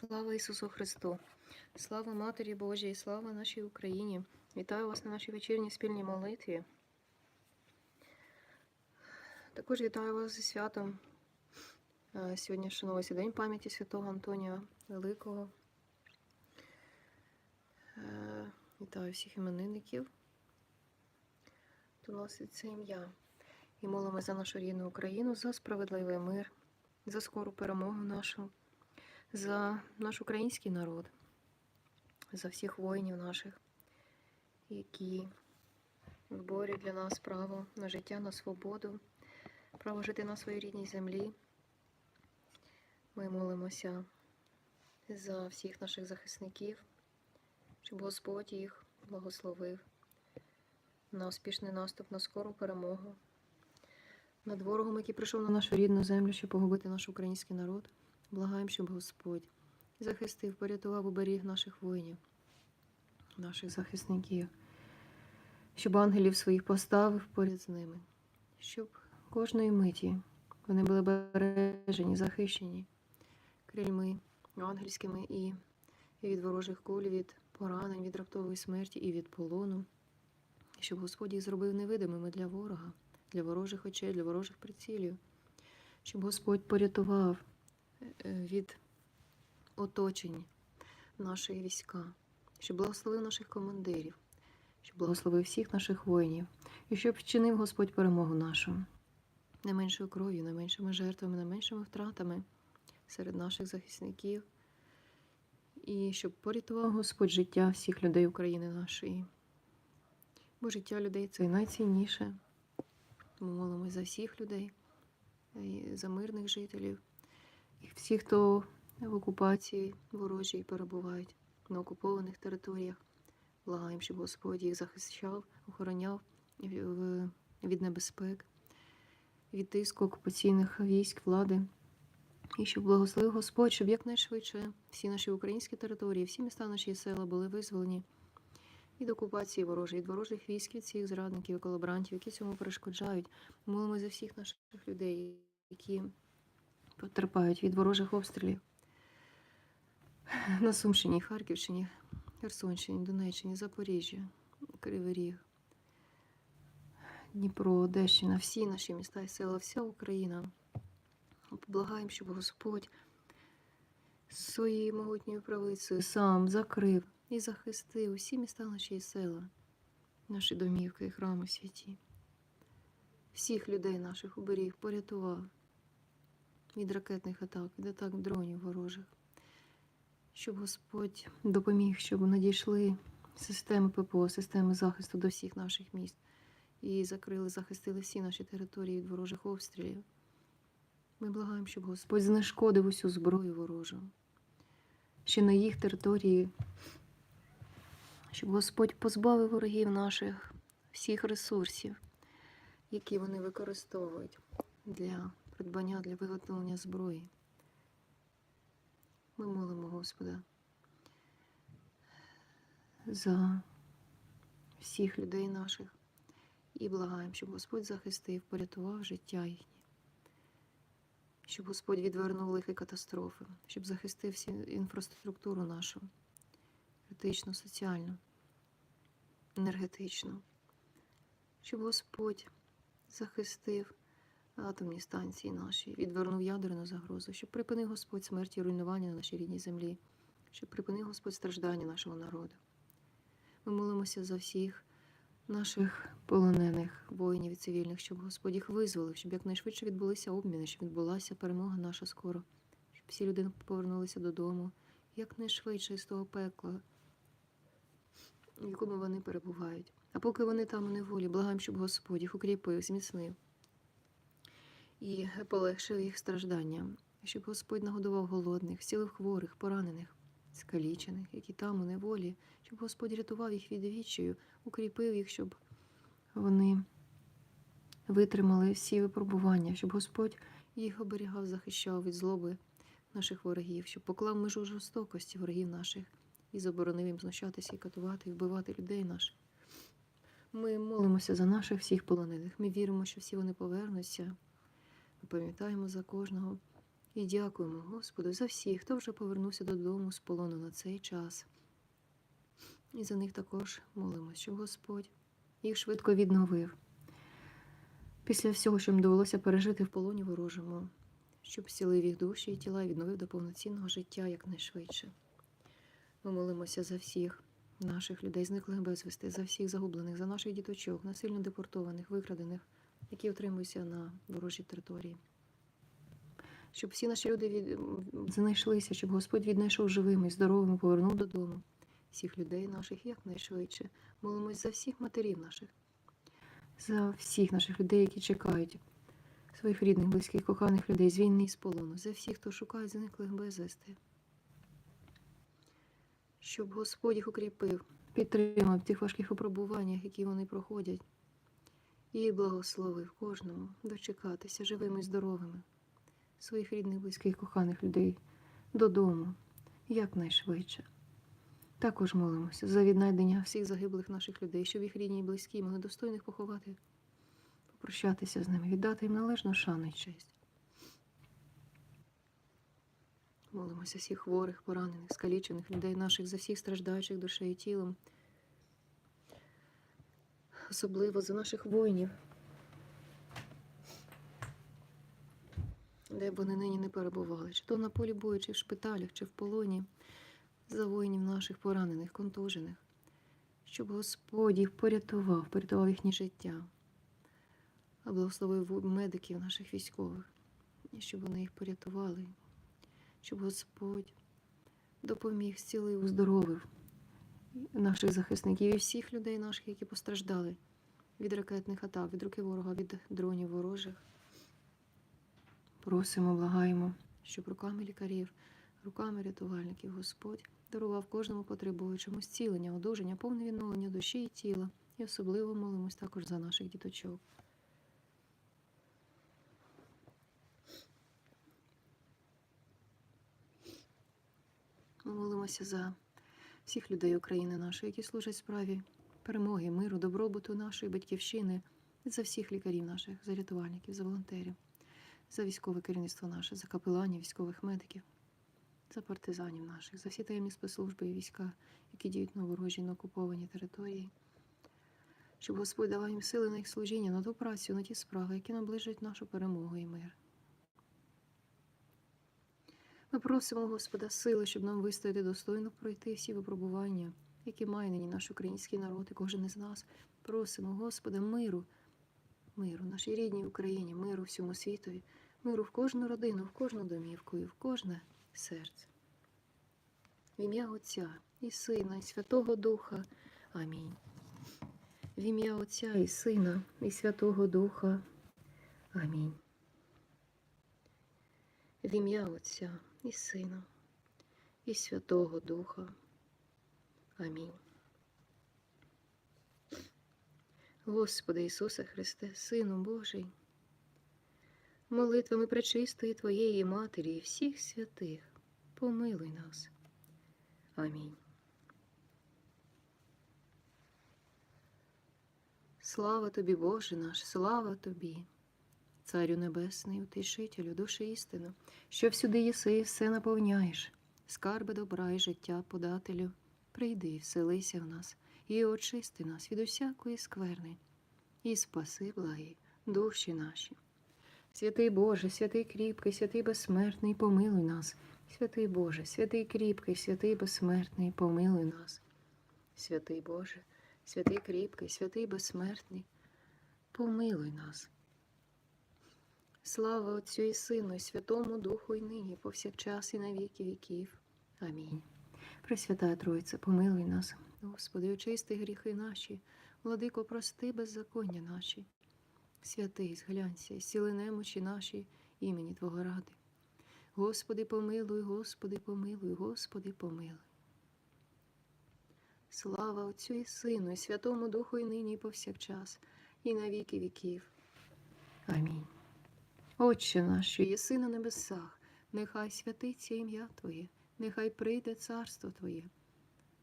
Слава Ісусу Христу! Слава Матері Божій, слава нашій Україні! Вітаю вас на нашій вечірній спільній молитві. Також вітаю вас зі святом. Е, Сьогодні шанується День пам'яті святого Антонія Великого. Е, Вітаю всіх іменинників, хто носить це ім'я. І молимо за нашу рідну Україну, за справедливий мир, за скору перемогу нашу за наш український народ, за всіх воїнів наших, які виборюють для нас право на життя, на свободу, право жити на своїй рідній землі. Ми молимося за всіх наших захисників, щоб Господь їх благословив на успішний наступ, на скору перемогу. Над ворогом, який прийшов на нашу рідну землю, щоб погубити наш український народ. Благаємо, щоб Господь захистив, порятував уберіг наших воїнів, наших захисників, щоб ангелів своїх поставив поряд з ними, щоб кожної миті вони були бережені, захищені крильми ангельськими і від ворожих куль, від поранень, від раптової смерті і від полону, щоб Господь їх зробив невидимими для ворога, для ворожих очей, для ворожих прицілів, щоб Господь порятував від оточень нашої війська, щоб благословив наших командирів, щоб благословив всіх наших воїнів, і щоб вчинив Господь перемогу нашу не меншою кров'ю, не меншими жертвами, не меншими втратами серед наших захисників, і щоб порятував Господь життя всіх людей України нашої. Бо життя людей це найцінніше. Ми молимось за всіх людей, за мирних жителів, і всіх, хто в окупації ворожій перебувають на окупованих територіях. Благаємо, щоб Господь їх захищав, охороняв від небезпек, від тиску окупаційних військ, влади. І щоб благословив Господь, щоб якнайшвидше всі наші українські території, всі міста наші села були визволені від окупації ворожої, від ворожих військ, від всіх зрадників і колаборантів, які цьому перешкоджають. Молимо за всіх наших людей, які потерпають від ворожих обстрілів на Сумщині, Харківщині, Херсонщині, Донеччині, Запоріжжя, Кривий Ріг, Дніпро, Одещина, всі наші міста і села, вся Україна. Благаємо, щоб Господь своєю могутньою правицею сам закрив і захистив усі міста наші і села, наші домівки і храми святі. Всіх людей наших уберіг, порятував від ракетних атак, від атак дронів ворожих. Щоб Господь допоміг, щоб надійшли системи ППО, системи захисту до всіх наших міст. І закрили, захистили всі наші території від ворожих обстрілів. Ми благаємо, щоб Господь знешкодив усю зброю ворожу, ще на їх території, щоб Господь позбавив ворогів наших всіх ресурсів, які вони використовують для придбання, для виготовлення зброї. Ми молимо Господа за всіх людей наших і благаємо, щоб Господь захистив, порятував життя їхнє, щоб Господь відвернув лихі катастрофи, щоб захистив всі інфраструктуру нашу, критичну, соціальну, енергетичну, щоб Господь захистив атомні станції наші, відвернув ядерну загрозу, щоб припинив Господь смерті і руйнування на нашій рідній землі, щоб припинив Господь страждання нашого народу. Ми молимося за всіх наших полонених воїнів і цивільних, щоб Господь їх визволив, щоб якнайшвидше відбулися обміни, щоб відбулася перемога наша скоро, щоб всі люди повернулися додому якнайшвидше з того пекла, в якому вони перебувають. А поки вони там у неволі, благаємо, щоб Господь їх укріпив, зміцнив і полегшив їх страждання, щоб Господь нагодував голодних, зцілив хворих, поранених, скалічених, які там у неволі, щоб Господь рятував їх від відчаю, укріпив їх, щоб вони витримали всі випробування, щоб Господь їх оберігав, захищав від злоби наших ворогів, щоб поклав межу жорстокості ворогів наших і заборонив їм знущатися і катувати, і вбивати людей наших. Ми молимося за наших всіх полонених. Ми віримо, що всі вони повернуться. Пам'ятаємо за кожного І дякуємо Господу за всіх, хто вже повернувся додому з полону на цей час. І за них також молимось, щоб Господь їх швидко відновив. Після всього, що їм довелося пережити в полоні ворожому, щоб зцілив їх душі і тіла відновив до повноцінного життя якнайшвидше. Ми молимося за всіх наших людей, зниклих безвісти, за всіх загублених, за наших діточок, насильно депортованих, викрадених, які утримуються на ворожій території. Щоб всі наші люди від... знайшлися, щоб Господь віднайшов живими, здоровими, повернув додому всіх людей наших якнайшвидше. Молимось за всіх матерів наших, за всіх наших людей, які чекають своїх рідних, близьких, коханих людей з війни і з полону, за всіх, хто шукає зниклих безвісти. Щоб Господь їх укріпив, підтримав в тих важких випробуваннях, які вони проходять, і благословив кожному дочекатися живими і здоровими своїх рідних, близьких, коханих людей додому якнайшвидше. Також молимося за віднайдення всіх загиблих наших людей, щоб їх рідні і близькі могли достойних поховати, попрощатися з ними, віддати їм належну шану і честь. Молимося всіх хворих, поранених, скалічених людей наших, за всіх страждаючих душею і тілом, особливо за наших воїнів, де б вони нині не перебували, чи то на полі бою, чи в шпиталях, чи в полоні, за воїнів наших поранених, контужених, щоб Господь їх порятував, порятував їхнє життя, а благословив медиків наших військових, і щоб вони їх порятували, щоб Господь допоміг, зцілив, оздоровив наших захисників і всіх людей наших, які постраждали від ракетних атак, від руки ворога, від дронів ворожих. Просимо, благаємо, щоб руками лікарів, руками рятувальників Господь дарував кожному потребуючому зцілення, одужання, повне відновлення душі і тіла. І особливо молимось також за наших діточок. Ми молимося за всіх людей України нашої, які служать справі перемоги, миру, добробуту нашої батьківщини, за всіх лікарів наших, за рятувальників, за волонтерів, за військове керівництво наше, за капеланів, військових медиків, за партизанів наших, за всі таємні спецслужби і війська, які діють на ворожій на окупованій території. Щоб Господь давав їм сили на їх служіння, на ту працю, на ті справи, які наближують нашу перемогу і мир. Ми просимо Господа сили, щоб нам вистояти достойно пройти всі випробування, які має нині наш український народ і кожен із нас. Просимо Господа миру, миру нашій рідній Україні, миру всьому світові, миру в кожну родину, в кожну домівку і в кожне серце. В ім'я Отця і Сина, і Святого Духа. Амінь. В ім'я Отця і Сина, і Святого Духа. Амінь. В ім'я Отця і Сина, і Святого Духа. Амінь. Господи Ісусе Христе, Сину Божий, молитвами пречистої Твоєї Матері і всіх святих, помилуй нас. Амінь. Слава тобі, Боже наш, слава тобі, Царю Небесний, утішителю, душі істину, що всюди єси і все наповняєш, скарби добра і життя подателю, прийди, вселися в нас і очисти нас від усякої скверни, і спаси, благі, душі наші. Святий Боже, святий кріпкий, святий безсмертний, помилуй нас. Святий Боже, святий кріпкий, святий безсмертний, помилуй нас. Святий Боже, святий кріпкий, святий безсмертний, помилуй нас. Слава Отцю і Сину, і Святому Духу, і нині, повсякчас, і на віки віків. Амінь. Пресвята Тройця, помилуй нас, Господи, очисти гріхи наші, владико, прости беззаконня наші. Святий, зглянься, і сіли немочі наші імені Твого ради. Господи, помилуй, Господи, помилуй, Господи, помилуй. Слава Отцю і Сину, і Святому Духу, і нині, і повсякчас, і на віки віків. Амінь. Отче наш, що єси на небесах, нехай святиться ім'я Твоє, нехай прийде царство Твоє,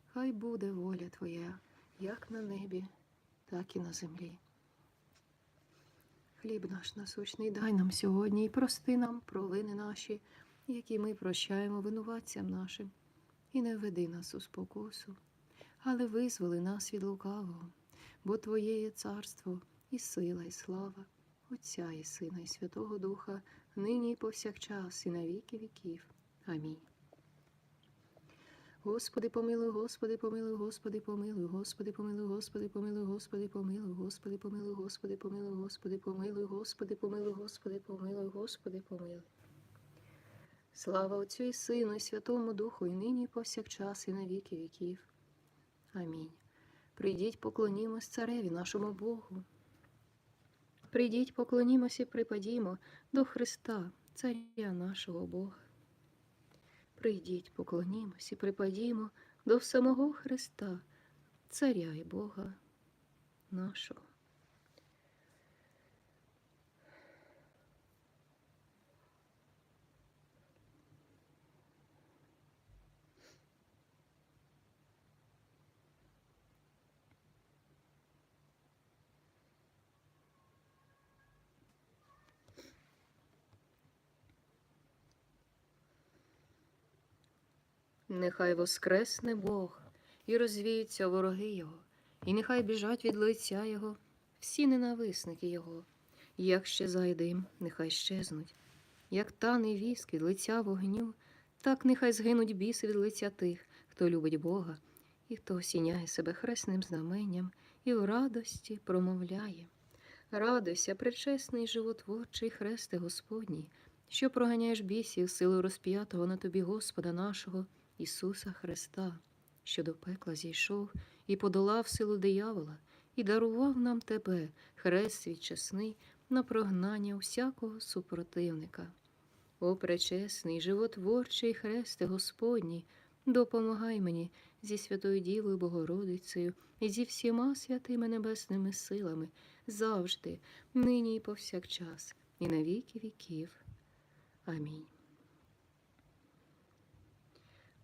хай буде воля Твоя, як на небі, так і на землі. Хліб наш насущний дай нам сьогодні і прости нам провини наші, які ми прощаємо винуватцям нашим, і не введи нас у спокусу, але визволи нас від лукавого, бо Твоє є царство, і сила, і слава, Отця і Сина, і Святого Духа, нині і повсякчас, і на віки віків. Амінь. Господи, помилуй, Господи, помилуй, Господи, помилуй, Господи, помилуй, Господи, помилуй, Господи, помилуй, Господи, помилуй, Господи, помилуй, Господи, помилуй, Господи, помилуй, Господи, помилуй, Господи, помилуй. Слава Отцю і Сину, і Святому Духу, і нині, і повсякчас, і на віки віків. Амінь. Прийдіть, поклонімось цареві нашому Богу. Прийдіть, поклонімось і припадімо до Христа, Царя нашого Бога. Прийдіть, поклонімось і припадімо до самого Христа, Царя і Бога нашого. Нехай воскресне Бог і розвіються вороги Його, і нехай біжать від лиця Його всі ненависники Його, як щезає дим, нехай щезнуть, як тане віск від лиця вогню, так нехай згинуть біси від лиця тих, хто любить Бога, і хто осіняє себе хресним знаменням і в радості промовляє. Радуйся, пречесний животворчий хресте Господній, що проганяєш бісів силою розп'ятого на тобі Господа нашого. Ісуса Христа, що до пекла зійшов і подолав силу диявола, і дарував нам тебе, хрест свій чесний, на прогнання усякого супротивника. О, пречесний, животворчий хресте Господній, допомагай мені зі Святою Дівою Богородицею і зі всіма святими небесними силами завжди, нині і повсякчас, і на віки віків. Амінь. О,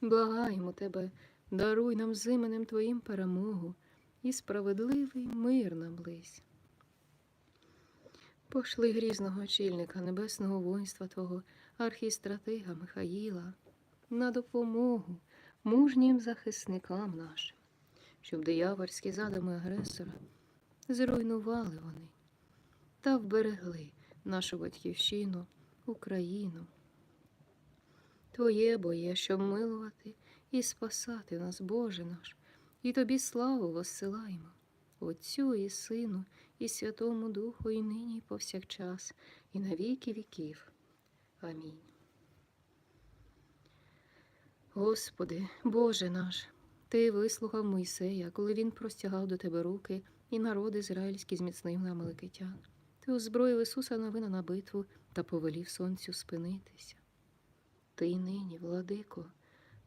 Благаємо тебе, даруй нам з іменем Твоїм перемогу і справедливий мир нам близь. Пошли грізного очільника небесного воїнства Твого, архістратига Михаїла, на допомогу мужнім захисникам нашим, щоб диявольські задуми агресора зруйнували вони та вберегли нашу батьківщину, Україну. Твоє бо є, щоб милувати і спасати нас, Боже наш, і Тобі славу воссилаємо, Отцю і Сину, і Святому Духу, і нині, і повсякчас, і на віки віків. Амінь. Господи, Боже наш, Ти вислухав Мойсея, коли він простягав до Тебе руки, і народ ізраїльський зміцнив на Амаликитян. Ти озброїв Ісуса Навина на битву та повелів сонцю спинитися. Ти нині, владико,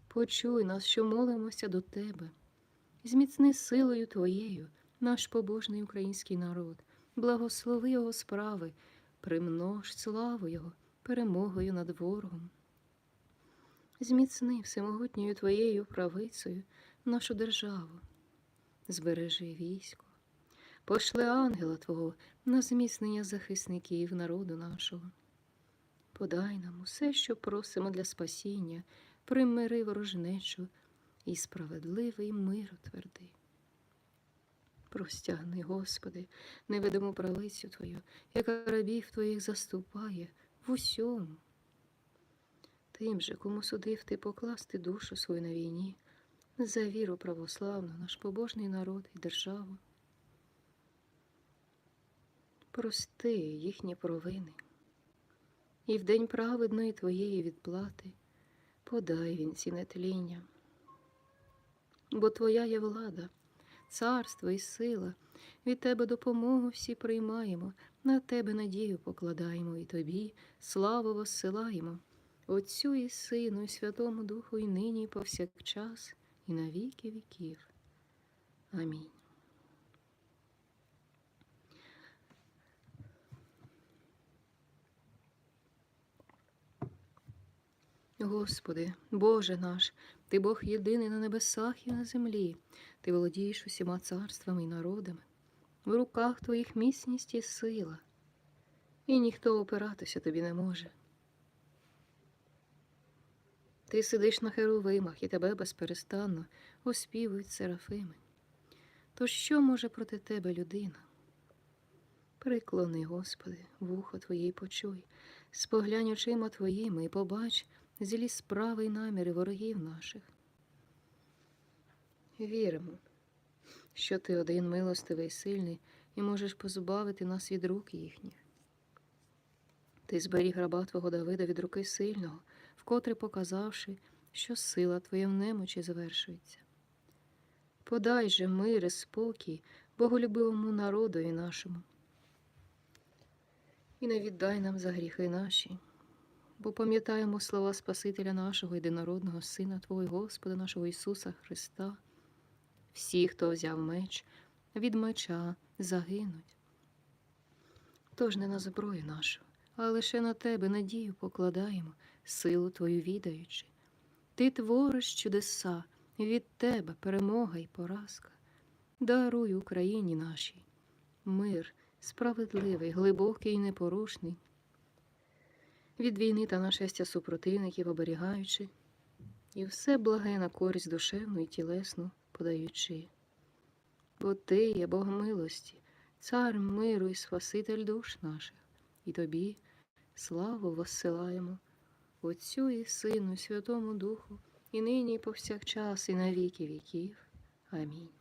почуй нас, що молимося до Тебе. Зміцни силою Твоєю наш побожний український народ, благослови Його справи, примнож славу Його перемогою над ворогом. Зміцни всемогутньою Твоєю правицею нашу державу, збережи військо, пошли ангела Твого на зміцнення захисників народу нашого. Подай нам усе, що просимо для спасіння, примири ворожнечу і справедливий мир утверди. Простягни, Господи, невидиму правицю Твою, яка рабів Твоїх заступає в усьому. Тим же, кому судив ти покласти душу свою на війні, за віру православну, наш побожний народ і державу. Прости їхні провини і в день праведної твоєї відплати подай він ці нетління. Бо твоя є влада, царство і сила. Від тебе допомогу всі приймаємо, на тебе надію покладаємо і тобі славу воссилаємо. Отцю і Сину, і Святому Духу, і нині, і повсякчас, і на віки віків. Амінь. Господи, Боже наш, Ти Бог єдиний на небесах і на землі, Ти володієш усіма царствами і народами. В руках Твоїх міцність і сила, і ніхто опиратися тобі не може. Ти сидиш на херовимах, і тебе безперестанно оспівують серафими. То що може проти тебе людина? Приклони, Господи, вухо Твоє почуй, споглянь очима Твоїми і побач злі справи й наміри ворогів наших. Віримо, що Ти один милостивий, сильний, і можеш позбавити нас від рук їхніх. Ти зберіг раба Твого Давида від руки сильного, вкотре показавши, що сила Твоя в немочі завершується. Подай же мир і спокій боголюбивому народові нашому. І не віддай нам за гріхи наші, бо пам'ятаємо слова Спасителя нашого єдинородного Сина Твого Господа нашого Ісуса Христа. Всі, хто взяв меч, від меча загинуть. Тож не на зброю нашу, а лише на тебе надію покладаємо, силу Твою відаючи. Ти твориш чудеса, від тебе перемога і поразка. Даруй Україні нашій мир, справедливий, глибокий і непорушний. Від війни та нашестя супротивників оберігаючи, і все благе на користь душевну і тілесну подаючи. Бо ти є Бог милості, цар миру і Спаситель душ наших, і тобі славу воссилаємо, Отцю і Сину, і Святому Духу, і нині, і повсякчас, і на віки віків. Амінь.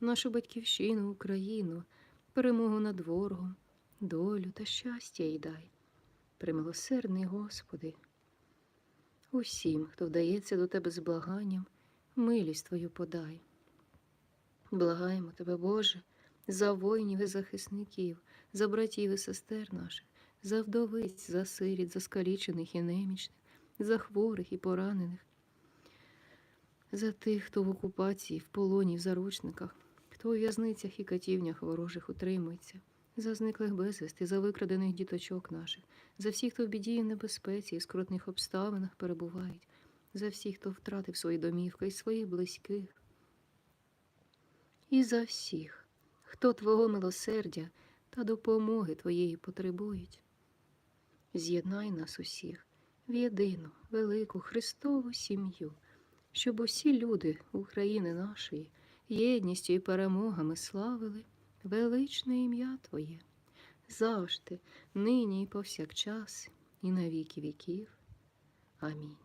нашу батьківщину, Україну, перемогу над ворогом, долю та щастя їй дай. Примилосердний Господи, усім, хто вдається до Тебе з благанням, милість Твою подай. Благаємо Тебе, Боже, за воїнів і захисників, за братів і сестер наших, за вдовиць, за сиріт, за скалічених і немічних, за хворих і поранених, за тих, хто в окупації, в полоні, в заручниках, хто у в'язницях і катівнях ворожих утримується, за зниклих безвісти, за викрадених діточок наших, за всіх, хто в біді і небезпеці і скрутних обставинах перебувають, за всіх, хто втратив свої домівки і своїх близьких, і за всіх, хто Твого милосердя та допомоги Твоєї потребують. З'єднай нас усіх в єдину велику Христову сім'ю, щоб усі люди України нашої єдністю і перемогами славили величне ім'я Твоє, завжди, нині і повсякчас, і на віки віків. Амінь.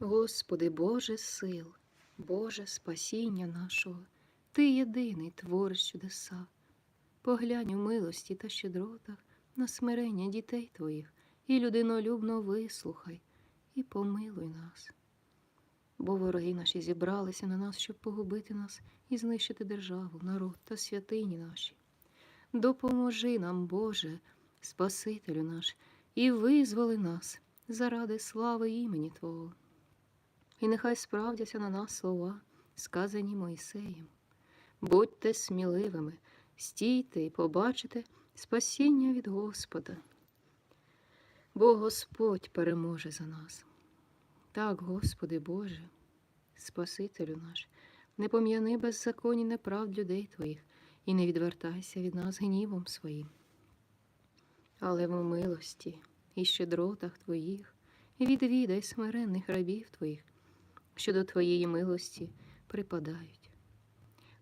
Господи Боже сил, Боже спасіння нашого, Ти єдиний твориш чудеса. Поглянь у милості та щедротах на смирення дітей Твоїх і людинолюбно вислухай і помилуй нас. Бо вороги наші зібралися на нас, щоб погубити нас і знищити державу, народ та святині наші. Допоможи нам, Боже, Спасителю наш, і визволи нас заради слави імені Твого. І нехай справдяться на нас слова, сказані Моїсеєм. Будьте сміливими, стійте і побачите спасіння від Господа, бо Господь переможе за нас. Так, Господи Боже, Спасителю наш, не пом'яни беззаконні неправд людей Твоїх і не відвертайся від нас гнівом своїм. Але в милості і щедротах Твоїх відвідай смиренних рабів Твоїх, що до Твоєї милості припадають.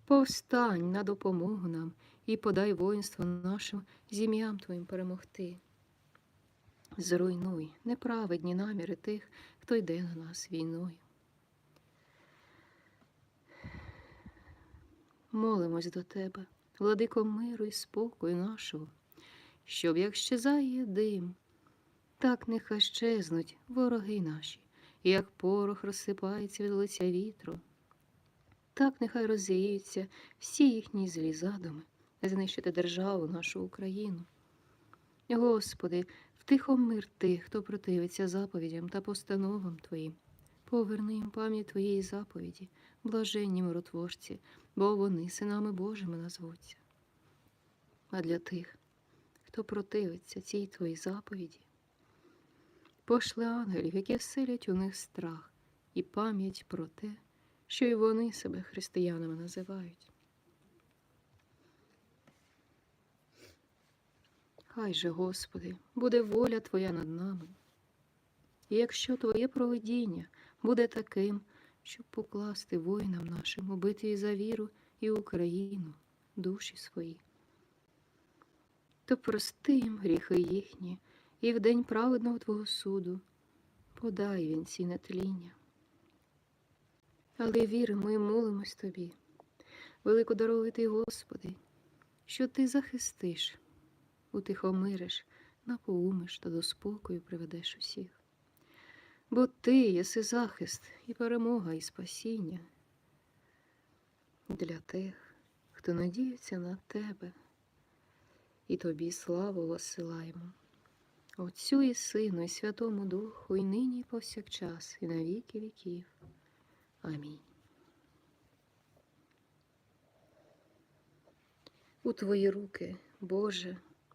Повстань на допомогу нам і подай воїнство нашим зім'ям Твоїм перемогти. Зруйнуй неправедні наміри тих, хто йде на нас війною. Молимось до Тебе, владико миру і спокою нашого, щоб як щезає дим, так нехай щезнуть вороги наші, як порох розсипається від лиця вітру, так нехай розвіються всі їхні злі задуми, знищити державу нашу Україну. Господи, втихомир тих, хто противиться заповідям та постановам Твоїм. Поверни їм пам'ять Твоєї заповіді, блаженні миротворці, бо вони синами Божими назвуться. А для тих, хто противиться цій Твоїй заповіді, пошли ангелів, які вселять у них страх і пам'ять про те, що й вони себе християнами називають. Хай же, Господи, буде воля Твоя над нами. І якщо Твоє провидіння буде таким, щоб покласти воїнам нашим у битві за віру і Україну, душі свої, то прости їм гріхи їхні, і в день праведного Твого суду подай він ці нетління. Але віримо і молимось Тобі, великодоровитий Господи, що Ти захистиш утихомириш, напоумиш та до спокою приведеш усіх. Бо ти єси захист і перемога, і спасіння для тих, хто надіється на тебе, і тобі славу посилаємо. Отцю і Сину, і Святому Духу, і нині, і повсякчас, і на віки віків. Амінь. У Твої руки, Боже,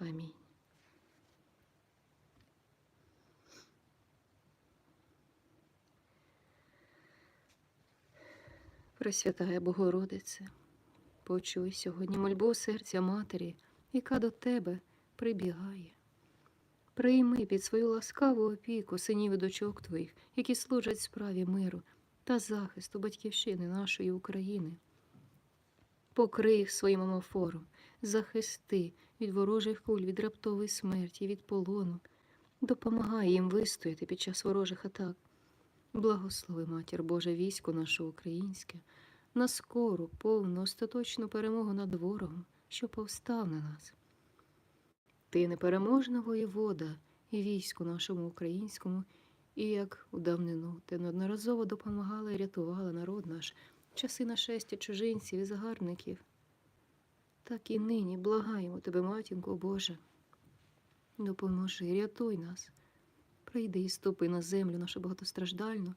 Амінь. Пресвятая Богородице, почуй сьогодні мольбу серця Матері, яка до тебе прибігає. Прийми під свою ласкаву опіку синів і дочок твоїх, які служать справі миру та захисту батьківщини нашої України. Покрий їх своїм омофором, захисти від ворожих куль, від раптової смерті, від полону. Допомагай їм вистояти під час ворожих атак. Благослови, Матір Божа, військо наше українське, на скору, повну, остаточну перемогу над ворогом, що повстав на нас. Ти непереможна воєвода і війську нашому українському, і як у давнину ти неодноразово допомагала і рятувала народ наш часи нашестя чужинців і загарбників. Так і нині благаємо тебе, матінко Боже. Допоможи, рятуй нас. Прийди і ступи на землю нашу багатостраждальну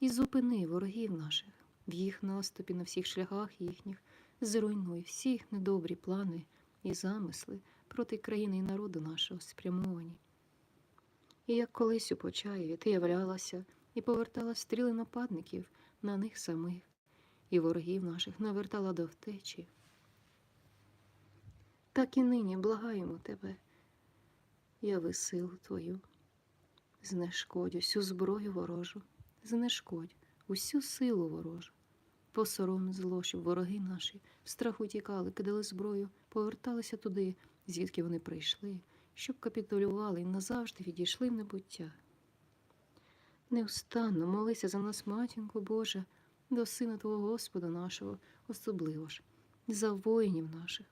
і зупини ворогів наших в їх наступі на всіх шляхах їхніх, зруйнуй всіх недобрі плани і замисли проти країни і народу нашого спрямовані. І як колись у Почаєві ти являлася і повертала стріли нападників на них самих, і ворогів наших навертала до втечі так і нині благаємо тебе, яви силу Твою, знешкодь усю зброю ворожу, знешкодь усю силу ворожу. Посором зло, щоб вороги наші в страху тікали, кидали зброю, поверталися туди, звідки вони прийшли, щоб капітулювали і назавжди відійшли в небуття. Неустанно молися за нас, матінко Божа, до Сина Твого Господа нашого, особливо ж, за воїнів наших.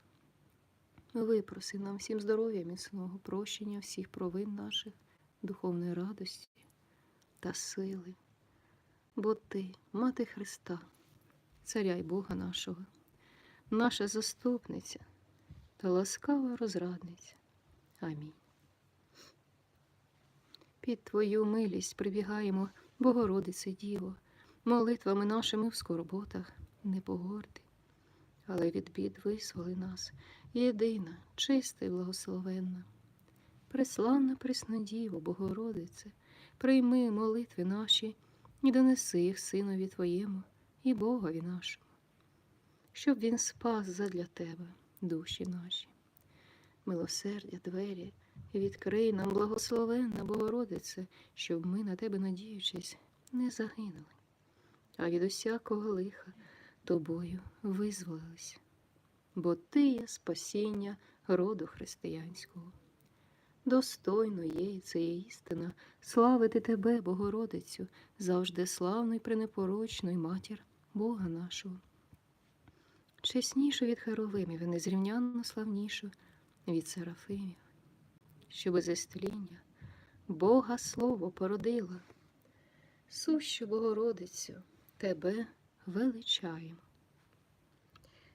Випроси нам всім здоров'я міцного, прощення всіх провин наших, духовної радості та сили. Бо Ти, Мати Христа, Царя й Бога нашого, наша заступниця та ласкава розрадниця. Амінь. Під Твою милість прибігаємо, Богородице Діво, молитвами нашими в скорботах не погорди, але від бід визволи нас, єдина, чиста й благословенна. Преславна пресна Діво, Богородице, прийми молитви наші і донеси їх Синові Твоєму і Богові нашому, щоб Він спас задля Тебе душі наші. Милосердя, двері, відкрий нам, благословенна Богородице, щоб ми на Тебе, надіючись, не загинули, а від усякого лиха Тобою визволились. Бо Ти є спасіння роду християнського. Достойно є і це істина, славити Тебе, Богородицю, завжди славну і пренепорочну і матір Бога нашого. Чеснішу від Херовимів і незрівнянно славнішу від Серафимів, що без Бога Слово породила. Сущу Богородицю, Тебе величаємо.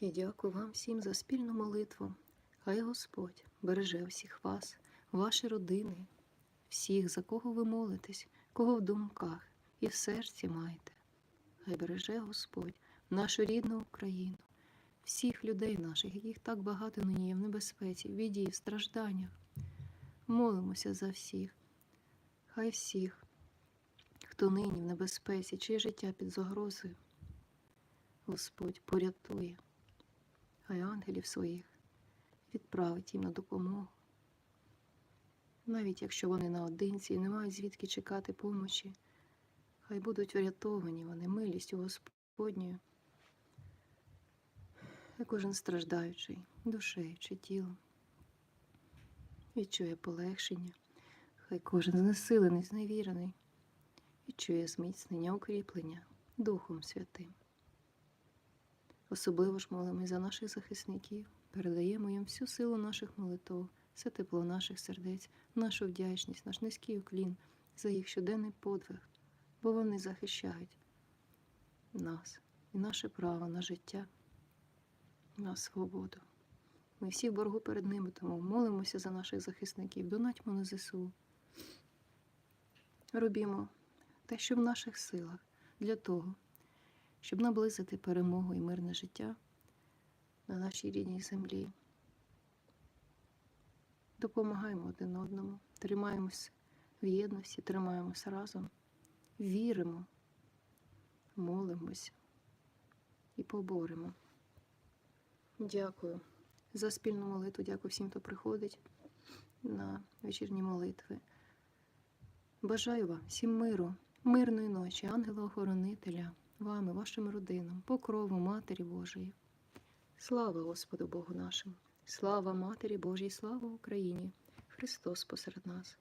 Я дякую вам всім за спільну молитву. Хай Господь береже всіх вас, ваші родини, всіх, за кого ви молитесь, кого в думках і в серці маєте. Хай береже Господь нашу рідну Україну, всіх людей наших, яких так багато нині є в небезпеці, в біді, в стражданнях. Молимося за всіх, хай всіх, хто нині в небезпеці, чиє життя під загрозою, Господь порятує, хай ангелів своїх відправить їм на допомогу. Навіть якщо вони наодинці і не мають звідки чекати помочі, хай будуть врятовані вони милістю Господньою. І кожен страждаючий душею чи тілом відчує полегшення, хай кожен знесилений, зневірений, відчує зміцнення, укріплення Духом Святим. Особливо ж молимо за наших захисників, передаємо їм всю силу наших молитв, все тепло наших сердець, нашу вдячність, наш низький уклін за їх щоденний подвиг, бо вони захищають нас і наше право на життя, на свободу. Ми всі в боргу перед ними, тому молимося за наших захисників, донатьмо на ЗСУ. Робімо те, що в наших силах, для того, щоб наблизити перемогу і мирне життя на нашій рідній землі. Допомагаємо один одному, тримаємось в єдності, тримаємось разом, віримо, молимось і поборемо. Дякую за спільну молитву, дякую всім, хто приходить на вечірні молитви. Бажаю вам всім миру, мирної ночі, ангела-охоронителя, вам і вашим родинам, покрову Матері Божої. Слава Господу Богу нашому! Слава Матері Божій, слава Україні! Христос посеред нас!